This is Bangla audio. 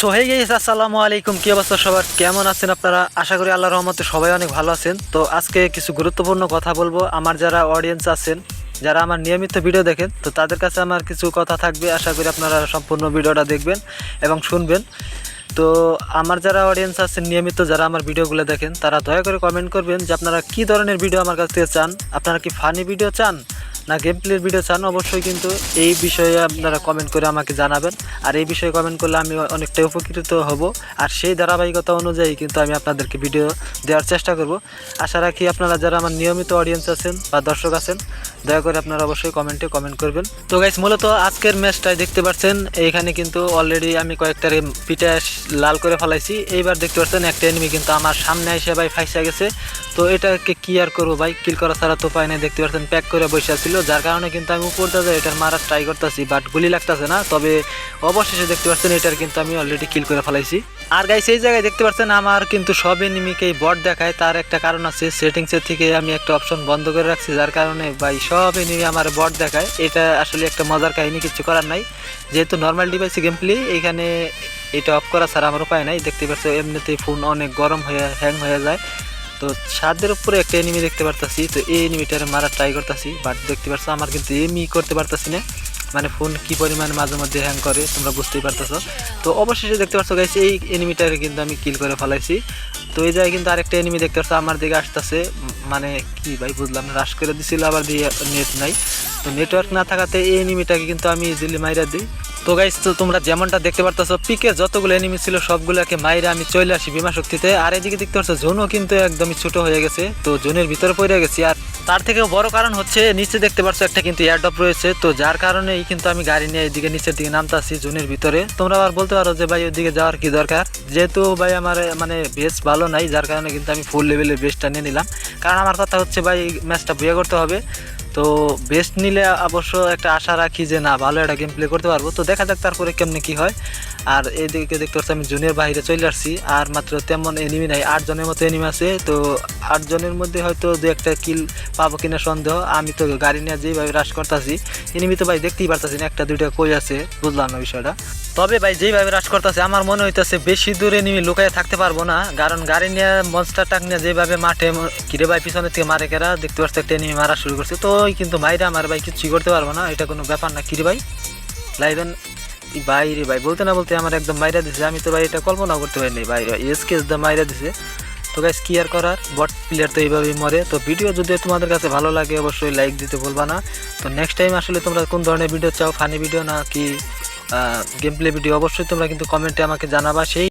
সো হে গেইস আসসালামু আলাইকুম। কি অবস্থা সবার? কেমন আছেন আপনারা? আশা করি আল্লাহ রহমতে সবাই অনেক ভালো আছেন। তো আজকে কিছু গুরুত্বপূর্ণ কথা বলব। আমার যারা অডিয়েন্স আছেন, যারা আমার নিয়মিত ভিডিও দেখেন, তো তাদের কাছে আমার কিছু কথা থাকবে। আশা করি আপনারা সম্পূর্ণ ভিডিওটা দেখবেন এবং শুনবেন। তো আমার যারা অডিয়েন্স আছেন, নিয়মিত যারা আমার ভিডিওগুলো দেখেন, তারা দয়া করে কমেন্ট করবেন যে আপনারা কী ধরনের ভিডিও আমার কাছ থেকে চান? আপনারা কি ফানি ভিডিও চান? না গেম প্লের ভিডিও চান, অবশ্যই কিন্তু এই বিষয়ে আপনারা কমেন্ট করে আমাকে জানাবেন। আর এই বিষয়ে কমেন্ট করলে আমি অনেকটাই উপকৃত হব। আর সেই ধারাবাহিকতা অনুযায়ী কিন্তু আমি আপনাদেরকে ভিডিও দেওয়ার চেষ্টা করব। আশা রাখি আপনারা যারা আমার নিয়মিত অডিয়েন্স আছেন বা দর্শক আছেন দয়া করে আপনারা অবশ্যই কমেন্টে কমেন্ট করবেন। তো গাইস মূলত আজকের ম্যাচটাই দেখতে পাচ্ছেন, এইখানে কিন্তু অলরেডি আমি কয়েকটা পিঠা লাল করে ফেলাইছি। এইবার দেখতে পাচ্ছেন একটা এনিমি কিন্তু আমার সামনে এসে ভাই ফাইসা গেছে। তো এটাকে কি আর করব ভাই? কিল করা ছাড়া তো পাই না দেখতে পাচ্ছেন প্যাক করে বসে ছিল যার কারণে কিন্তু আমি উপর দাদা এটার মারার ট্রাই করতেছি বাট গুলি লাগতেছে না। তবে অবশেষে দেখতে পাচ্ছেন, এটার কিন্তু আমি অলরেডি কিল করে ফেলাইছি। আর গাইস এই জায়গায় দেখতে পাচ্ছেন আমার কিন্তু সব এনিমিকেই বট দেখায়। তার একটা কারণ আছে সেটিংসের থেকে আমি একটা অপশন বন্ধ করে রাখছি, যার কারণে ভাই সব এনিমি আমার বট দেখায়। এটা আসলে একটা মজার কাহিনী, কিছু করার নাই। যেহেতু নর্মাল ডিভাইসে গেম প্লে এইখানে এটা অফ করা ছাড়া আমার উপায় নাই। দেখতে পাচ্ছ, এমনিতেই ফোন অনেক গরম হয়ে হ্যাং হয়ে যায়। তো ছাদের উপরে একটা এনিমি দেখতে পারতাছি, তো এই এনিমিটারে মারা ট্রাই করতেছি বাট দেখতে পাচ্ছ, আমার কিন্তু এমই করতে পারতাছি না। মানে ফোন কি পরিমাণে মাঝে মধ্যে হ্যাং করে, তোমরা বুঝতেই পারতেছো। তো অবশেষে দেখতে পাচ্ছ গাইছে এই এনিমিটারে কিন্তু আমি কিল করে ফেলাইছি। তো এই জায়গায় কিন্তু আরেকটা এনিমি দেখতে পাচ্ছ আমার দিকে আসতেছে। মানে কি ভাই বুঝলাম রাশ করে দিছিল, আবার দিয়ে নেট নাই। তো নেটওয়ার্ক না থাকাতে এই এনিমিটাকে কিন্তু আমি ইজিলি মাইরা দিই। তো গাইস তো তোমরা যেমনটা দেখতে পারতেছো, পিকে যতগুলো এনিমি ছিল সবগুলোকে মাইরে আমি চলে আসি বিমা শক্তিতে আর এদিকে দেখতে পাচ্ছ জোনও কিন্তু একদমই ছোট হয়ে গেছে। তো জোনের ভিতরে পড়ে গেছি, আর তার থেকেও বড় কারণ হচ্ছে, নিচে দেখতে পাচ্ছ একটা কিন্তু এয়ারড্রপ রয়েছে। তো যার কারণেই কিন্তু আমি গাড়ি নিয়ে এইদিকে নিচের দিকে নামতাছি জোনের ভিতরে। তোমরা আবার বলতে পারো যে, ভাই, ওইদিকে যাওয়ার কি দরকার? যেহেতু ভাই আমার মানে বেস ভালো নাই, যার কারণে কিন্তু আমি ফুল লেভেলের বেসটা নিয়ে নিলাম। কারণ আমার কথা হচ্ছে, ভাই ম্যাচটা বিয়ে করতে হবে। তো বেস্ট নিলে অবশ্য একটা আশা রাখি যে না, ভালো একটা গেম প্লে করতে পারব। তো দেখা যাক তারপরে কেমনে কি হয়। আর এদিকে দেখতে পাচ্ছি আমি জুনিয়র বাইরে চলে আসছি। আর মাত্র তেমন এনিমি নাই, আট জনের মতো এনিমি আছে। তো আটজনের মধ্যে হয়তো দু একটা কিল পাবো কিনা সন্দেহ। আমি তো গাড়ি নিয়ে যেভাবে রাশ করতেছি এনিমি তো ভাই দেখতেই পারতাছি না, একটা দুইটা কই আছে, বুঝলাম না বিষয়টা। তবে ভাই যেভাবে রাশ করতেছে, আমার মনে হইতেছে বেশি দূরে এনিমি লুকায় থাকতে পারব না। কারণ গাড়ি নিয়ে মনস্টার টাক নিয়ে যেভাবে মাঠে, কিরে ভাই, পিছনের থেকে মারে কেরা, দেখতে পাচ্ছি একটা এনিমি মারা শুরু করছে। তো কিন্তু মাইরা আমার ভাই কিছুই করতে পারব না, এটা কোনো ব্যাপার না, কিরে ভাই। লাইভেন ভাই রে ভাই, বলতে না বলতে আমার একদম মাইরা দিছে। আমি তো ভাই এটা কল্পনা করতে পারিনি ভাই, এস কেস দা মাইরা দিছে। তো গাইস কি আর করার? বট প্লেয়ার তো এইভাবেই মরে। তো ভিডিও যদি তোমাদের কাছে ভালো লাগে, অবশ্যই লাইক দিতে বলবা না। তো নেক্সট টাইম আসলে তোমরা কোন ধরনের ভিডিও চাও ফানি ভিডিও না কি? গেম প্লে ভিডিও অবশ্যই তোমরা কিন্তু কমেন্টে আমাকে জানাবা। সেই